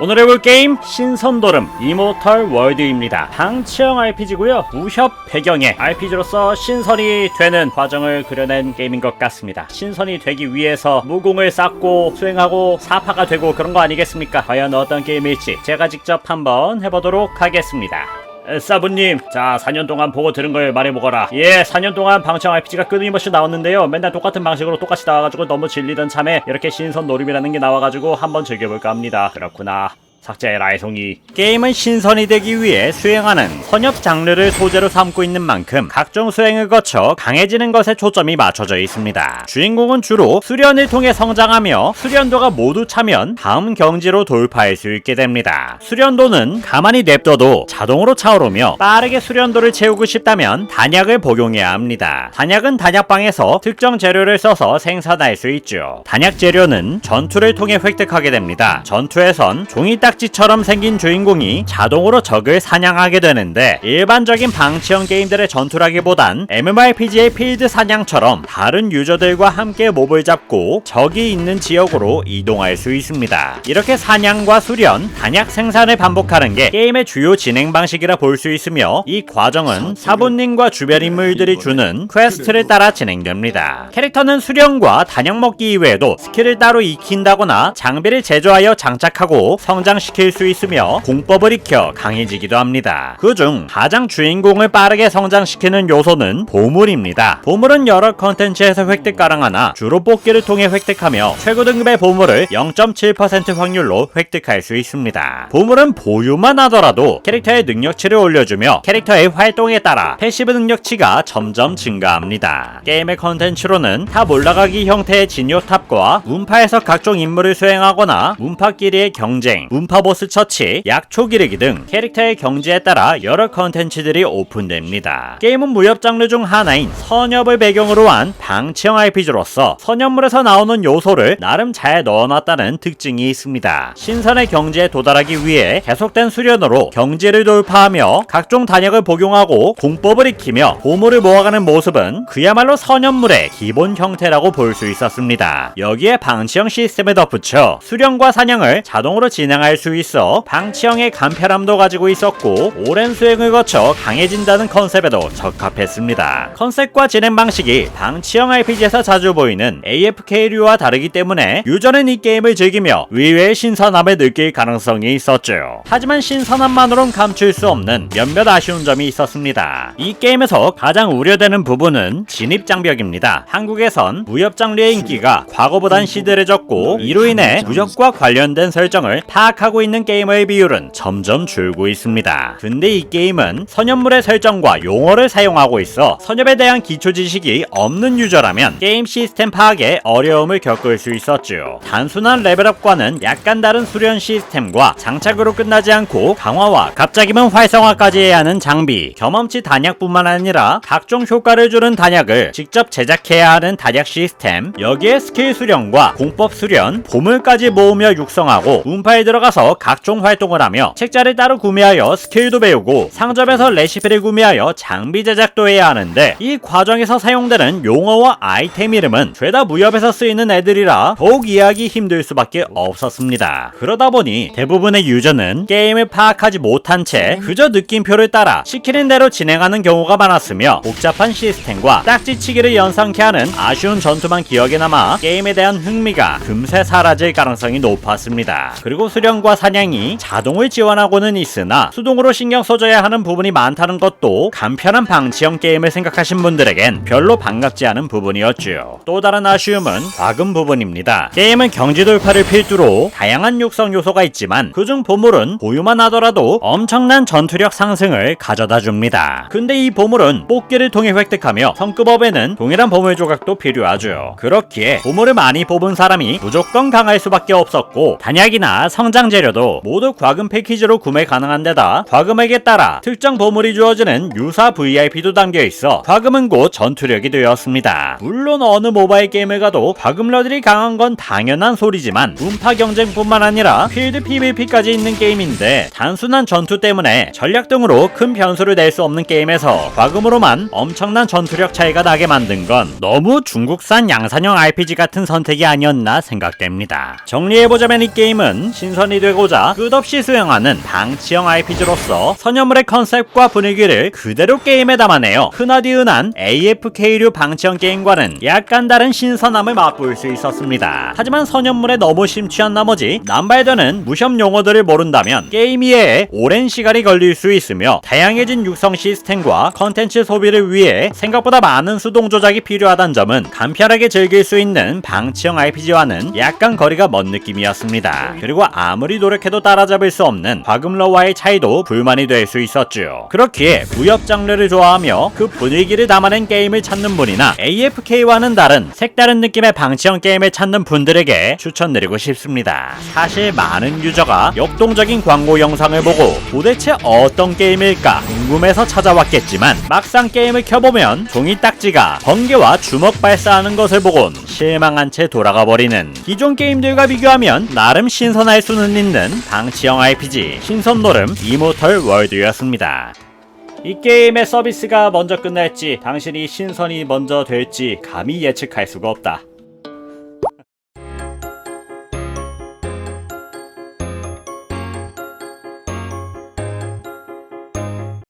오늘 해볼 게임 신선도름 이모털 월드입니다. 방치형 RPG고요. 무협 배경의 RPG로서 신선이 되는 과정을 그려낸 게임인 것 같습니다. 신선이 되기 위해서 무공을 쌓고 수행하고 사파가 되고 그런 거 아니겠습니까? 과연 어떤 게임일지 제가 직접 한번 해보도록 하겠습니다. 에, 사부님, 자 4년 동안 보고 들은 걸 말해보거라. 예, 4년 동안 방청 RPG가 끊임없이 나왔는데요. 맨날 똑같은 방식으로 똑같이 나와가지고 너무 질리던 참에 이렇게 신선 노름이라는 게 나와가지고 한번 즐겨볼까 합니다. 그렇구나. 삭제 라이송이 게임은 신선이 되기 위해 수행하는 선엽 장르를 소재로 삼고 있는 만큼 각종 수행을 거쳐 강해지는 것에 초점이 맞춰져 있습니다. 주인공은 주로 수련을 통해 성장하며 수련도가 모두 차면 다음 경지로 돌파할 수 있게 됩니다. 수련도는 가만히 냅둬도 자동으로 차오르며 빠르게 수련도를 채우고 싶다면 단약을 복용해야 합니다. 단약은 단약방에서 특정 재료를 써서 생산할 수 있죠. 단약 재료는 전투를 통해 획득하게 됩니다. 전투에선 종이 딱 지처럼 생긴 주인공이 자동으로 적을 사냥하게 되는데 일반적인 방치형 게임들의 전투라기보단 MMORPG의 필드 사냥처럼 다른 유저들과 함께 몹을 잡고 적이 있는 지역으로 이동할 수 있습니다. 이렇게 사냥과 수련, 단약 생산을 반복하는 게 게임의 주요 진행 방식이라 볼 수 있으며 이 과정은 사부님과 주변 인물들이 주는 퀘스트를 따라 진행됩니다. 캐릭터는 수련과 단약 먹기 이외에도 스킬을 따로 익힌다거나 장비를 제조하여 장착하고 성장 시킬 수 있으며 공법을 익혀 강해지기도 합니다. 그중 가장 주인공을 빠르게 성장시키는 요소는 보물입니다. 보물은 여러 컨텐츠에서 획득 가능하나 주로 뽑기를 통해 획득하며 최고 등급의 보물을 0.7% 확률로 획득할 수 있습니다. 보물은 보유만 하더라도 캐릭터의 능력치를 올려주며 캐릭터의 활동에 따라 패시브 능력치가 점점 증가합니다. 게임의 컨텐츠로는 탑 올라가기 형태의 진요 탑과 문파에서 각종 임무를 수행하거나 문파끼리의 경쟁, 문파 보스 처치, 약초 기르기 등 캐릭터의 경지에 따라 여러 컨텐츠들이 오픈됩니다. 게임은 무협 장르 중 하나인 선엽을 배경으로 한 방치형 RPG로서 선엽물에서 나오는 요소를 나름 잘 넣어놨다는 특징이 있습니다. 신선의 경지에 도달하기 위해 계속된 수련으로 경지를 돌파하며 각종 단약을 복용하고 공법을 익히며 보물을 모아가는 모습은 그야말로 선엽물의 기본 형태라고 볼 수 있었습니다. 여기에 방치형 시스템을 덧붙여 수련과 사냥을 자동으로 진행할 수 있어 방치형의 간편함도 가지고 있었고 오랜 수행을 거쳐 강해진다는 컨셉에도 적합했습니다. 컨셉과 진행 방식이 방치형 RPG에서 자주 보이는 AFK류와 다르기 때문에 유저는 이 게임을 즐기며 의외의 신선함을 느낄 가능성이 있었죠. 하지만 신선함만으론 감출 수 없는 몇몇 아쉬운 점이 있었습니다. 이 게임에서 가장 우려되는 부분은 진입 장벽입니다. 한국에선 무협 장르의 인기가 과거보단 시들해졌고 이로 인해 무협과 관련된 설정을 파악하 고 있는 게이머의 비율은 점점 줄고 있습니다. 근데 이 게임은 선엽물의 설정과 용어를 사용하고 있어 선엽에 대한 기초 지식이 없는 유저라면 게임 시스템 파악에 어려움을 겪을 수 있었죠. 단순한 레벨업과는 약간 다른 수련 시스템과 장착으로 끝나지 않고 강화와 갑자기면 활성화까지 해야 하는 장비, 경험치 단약뿐만 아니라 각종 효과를 주는 단약을 직접 제작해야 하는 단약 시스템, 여기에 스킬 수련과 공법 수련, 보물까지 모으며 육성하고 운파에 들어가 서 각종 활동을 하며 책자를 따로 구매하여 스킬도 배우고 상점에서 레시피를 구매하여 장비 제작도 해야 하는데 이 과정에서 사용되는 용어와 아이템 이름은 죄다 무협에서 쓰이는 애들이라 더욱 이해하기 힘들 수밖에 없었습니다. 그러다 보니 대부분의 유저는 게임을 파악하지 못한 채 그저 느낌표를 따라 시키는 대로 진행하는 경우가 많았으며 복잡한 시스템과 딱지치기를 연상케 하는 아쉬운 전투만 기억에 남아 게임에 대한 흥미가 금세 사라질 가능성이 높았습니다. 그리고 수 련과 사냥이 자동을 지원하고는 있으나 수동으로 신경 써줘야 하는 부분이 많다는 것도 간편한 방치형 게임을 생각하신 분들에겐 별로 반갑지 않은 부분이었죠. 또 다른 아쉬움은 과금 부분입니다. 게임은 경지 돌파를 필두로 다양한 육성 요소가 있지만 그중 보물은 보유만 하더라도 엄청난 전투력 상승을 가져다 줍니다. 근데 이 보물은 뽑기를 통해 획득하며 성급업에는 동일한 보물 조각도 필요하죠. 그렇기에 보물을 많이 뽑은 사람이 무조건 강할 수밖에 없었고 단약이나 성장 재료도 모두 과금 패키지로 구매 가능한 데다 과금액에 따라 특정 보물이 주어지는 유사 VIP도 담겨 있어 과금은 곧 전투력이 되었습니다. 물론 어느 모바일 게임을 가도 과금러들이 강한 건 당연한 소리지만 운파 경쟁뿐만 아니라 필드 PVP까지 있는 게임인데 단순한 전투 때문에 전략 등으로 큰 변수를 낼 수 없는 게임에서 과금으로만 엄청난 전투력 차이가 나게 만든 건 너무 중국산 양산형 RPG 같은 선택이 아니었나 생각됩니다. 정리해보자면 이 게임은 신선이 되고자 끝없이 수행하는 방치형 RPG로서 선녀물의 컨셉과 분위기를 그대로 게임에 담아내요. 흔하디 흔한 AFK류 방치형 게임과는 약간 다른 신선함을 맛볼 수 있었습니다. 하지만 선녀물에 너무 심취한 나머지 남발되는 무협 용어들을 모른다면 게임 이해에 오랜 시간이 걸릴 수 있으며 다양해진 육성 시스템과 컨텐츠 소비를 위해 생각보다 많은 수동 조작이 필요하다는 점은 간편하게 즐길 수 있는 방치형 RPG와는 약간 거리가 먼 느낌이었습니다. 그리고 아무리 노력해도 따라잡을 수 없는 과금러와의 차이도 불만이 될 수 있었죠. 그렇기에 무협 장르를 좋아하며 그 분위기를 담아낸 게임을 찾는 분이나 AFK와는 다른 색다른 느낌의 방치형 게임을 찾는 분들에게 추천드리고 싶습니다. 사실 많은 유저가 역동적인 광고 영상을 보고 도대체 어떤 게임일까 궁금해서 찾아왔겠지만 막상 게임을 켜보면 종이 딱지가 번개와 주먹 발사하는 것을 보곤 실망한 채 돌아가 버리는 기존 게임들과 비교하면 나름 신선할 수는 있는 방치형 RPG 신선노름 이모털 월드였습니다. 이 게임의 서비스가 먼저 끝날지 당신이 신선이 먼저 될지 감히 예측할 수가 없다.